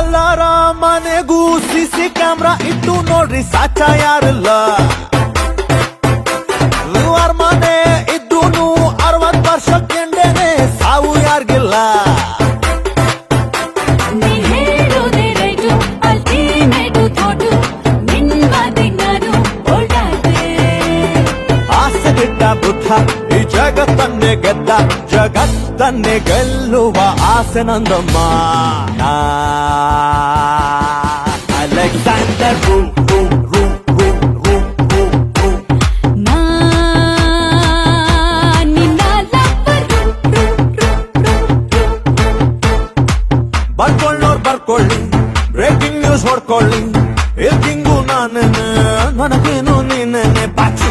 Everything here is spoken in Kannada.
ಎಲ್ಲಾರ ಮನೆಗೂ ಸಿಸಿ ಕ್ಯಾಮ್ರಾ ಇಟ್ಟು ನೋಡ್ರಿ ಸಾಚ ಯಾರಿಲ್ಲ? ಮನೆ ಇದ್ದೂನು ಅರವತ್ ವರ್ಷ ಕೆಂಡೇನೆ ಸಾವು ಯಾರಿಗಿಲ್ಲ? ನೀ ಹೇಳೋದೇ ರೈಟು ಅಲ್ಟಿಮೇಟು ಥಾಟು ನಿನ್ಮಾತಿಗ್ ನಾನು ಹೊರಟಾದೆ ಆಸೆ ಬಿಟ್ಟ ಬುದ್ಧ ಈ ಜಗತ್ತನ್ನೇ ಗೆದ್ದ ಜಗತ್ತನ್ನೇ ಗೆಲ್ಲುವ ಆಸೆ ನಂದಮ್ಮ. ರೂ ರೂ ರೂ ರೂ ರೂ ರೂ ನಾ ನಿನ್ನ ಬರ್ಕೊಳ್ಳೋರ್ ಬರ್ಕೊಳ್ಳಿ ಬ್ರೇಕಿಂಗ್ ನ್ಯೂಸ್ ಹೊಡ್ಕೊಳ್ಳಿ. ಇಲ್ಕಿಂಗು ನಾನು ನನಗೇನು ನೀನೇ ಬಾಚು